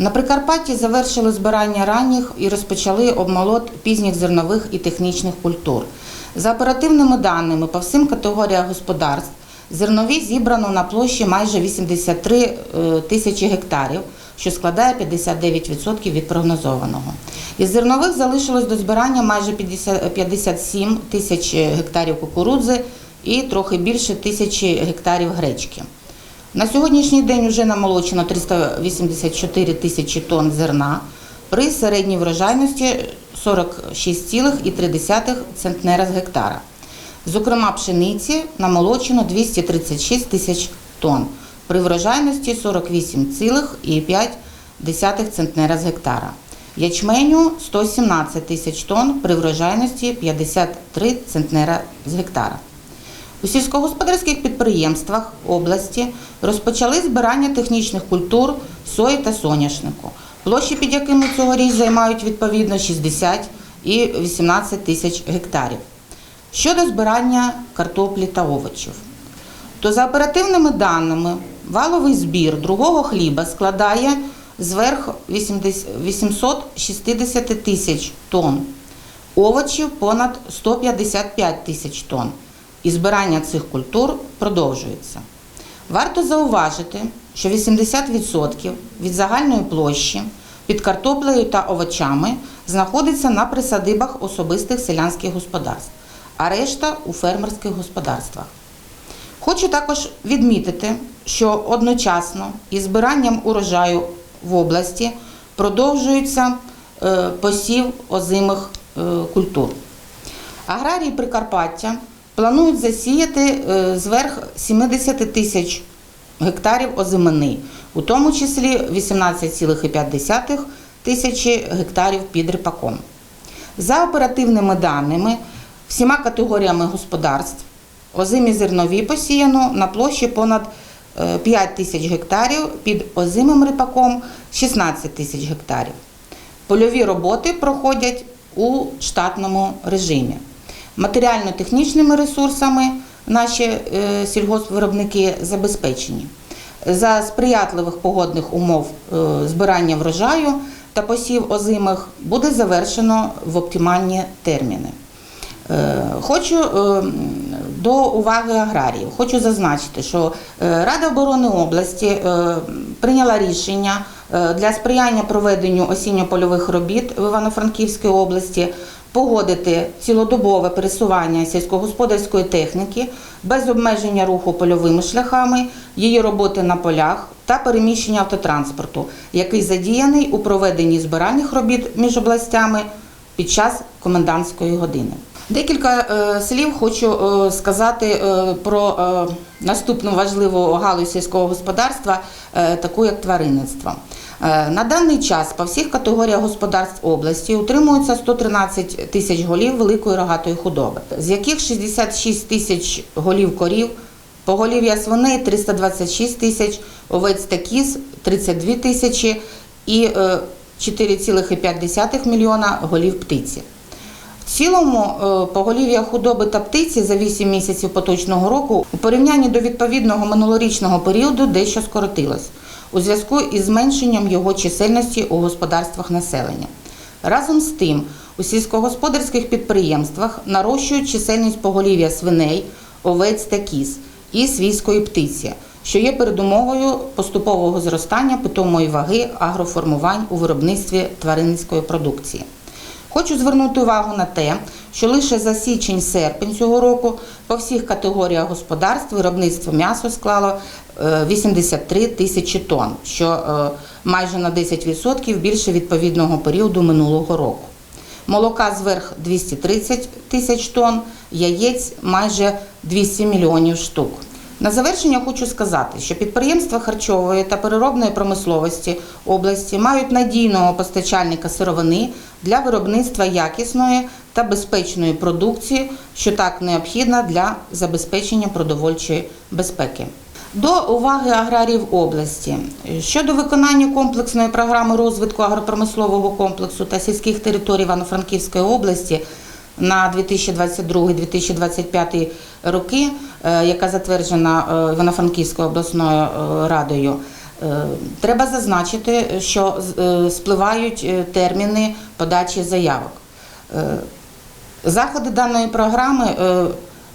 На Прикарпатті завершили збирання ранніх і розпочали обмолот пізніх зернових і технічних культур. За оперативними даними по всім категоріях господарств, зернові зібрано на площі майже 83 е, тисячі гектарів, що складає 59% від прогнозованого. Із зернових залишилось до збирання майже 57 тисяч гектарів кукурудзи і трохи більше тисячі гектарів гречки. На сьогоднішній день вже намолочено 384 тисячі тонн зерна при середній врожайності 46,3 центнера з гектара. Зокрема, пшениці намолочено 236 тисяч тонн при врожайності 48,5 центнера з гектара. Ячменю 117 тисяч тонн при врожайності 53 центнера з гектара. У сільськогосподарських підприємствах області розпочали збирання технічних культур сої та соняшнику, площі під якими цьогоріч займають відповідно 60 і 18 тисяч гектарів. Щодо збирання картоплі та овочів, то за оперативними даними валовий збір другого хліба складає зверх 80 860 тисяч тонн, овочів понад 155 тисяч тонн і збирання цих культур продовжується. Варто зауважити, що 80% від загальної площі під картоплею та овочами знаходиться на присадибах особистих селянських господарств, а решта у фермерських господарствах. Хочу також відмітити, що одночасно із збиранням урожаю в області продовжується е, посів озимих е, культур. Аграрії Прикарпаття планують засіяти е, зверх 70 тисяч гектарів озимини, у тому числі 18,5 тисячі гектарів під ріпаком. За оперативними даними, всіма категоріями господарств озимі зернові посіяно на площі понад е, 5 тисяч гектарів, під озимим ріпаком 16 тисяч гектарів. Польові роботи проходять у штатному режимі. Матеріально-технічними ресурсами наші е, сільгоспвиробники забезпечені. За сприятливих погодних умов е, збирання врожаю та посів озимих буде завершено в оптимальні терміни. Е, Хочу до уваги аграріїв. Хочу зазначити, що Рада оборони області прийняла рішення для сприяння проведенню осінньо-польових робіт в Івано-Франківській області погодити цілодобове пересування сільськогосподарської техніки без обмеження руху польовими шляхами, її роботи на полях та переміщення автотранспорту, який задіяний у проведенні збиральних робіт між областями під час комендантської години. Декілька е, слів хочу е, сказати е, про наступну важливу галузь сільського господарства, таку як тваринництво. Е, На даний час по всіх категоріях господарств області утримується 113 тисяч голів великої рогатої худоби, з яких 66 тисяч голів корів, поголів'я свиней 326 тисяч, овець та кіз 32 тисячі і е, 4,5 мільйона голів птиці. В цілому е, поголів'я худоби та птиці за 8 місяців поточного року у порівнянні до відповідного минулорічного періоду дещо скоротилось у зв'язку із зменшенням його чисельності у господарствах населення. Разом з тим, у сільськогосподарських підприємствах нарощують чисельність поголів'я свиней, овець та кіз і свійської птиці, що є передумовою поступового зростання питомої ваги агроформувань у виробництві тваринницької продукції. Хочу звернути увагу на те, що лише за січень-серпень цього року по всіх категоріях господарств виробництво м'яса склало е, 83 тисячі тонн, що е, майже на 10% більше відповідного періоду минулого року. Молока зверх 230 тисяч тонн, яєць майже 200 мільйонів штук. На завершення хочу сказати, що підприємства харчової та переробної промисловості області мають надійного постачальника сировини для виробництва якісної та безпечної продукції, що так необхідна для забезпечення продовольчої безпеки. До уваги аграріїв області щодо виконання комплексної програми розвитку агропромислового комплексу та сільських територій Івано-Франківської області на 2022-2025 роки, е, яка затверджена е, Івано-Франківською обласною е, радою, Треба зазначити, що спливають терміни подачі заявок. Заходи даної програми.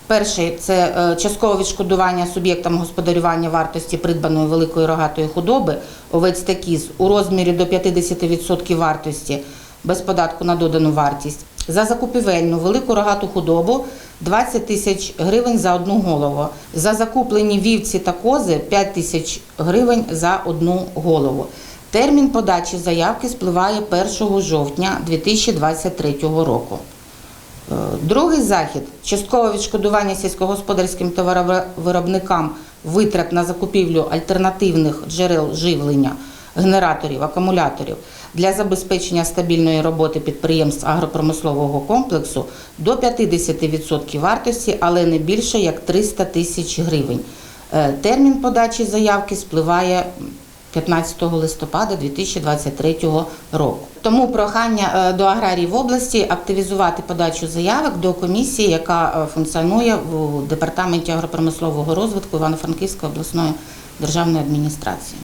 Перший це часткове відшкодування суб'єктам господарювання вартості придбаної великої рогатої худоби овець та кіз у розмірі до 50% вартості без податку на додану вартість. За закупівельну велику рогату худобу 20 тисяч гривень за одну голову. За закуплені вівці та кози 5 тисяч гривень за одну голову. Термін подачі заявки спливає 1 жовтня 2023 року. Е, Другий захід часткове відшкодування сільськогосподарським товаровиробникам витрат на закупівлю альтернативних джерел живлення, генераторів, акумуляторів для забезпечення стабільної роботи підприємств агропромислового комплексу до 50% вартості, але не більше як 300 тисяч гривень. Е, Термін подачі заявки спливає 15 листопада 2023 року. Тому прохання е, до аграріїв області активізувати подачу заявок до комісії, яка е, функціонує в департаменті агропромислового розвитку Івано-Франківської обласної державної адміністрації.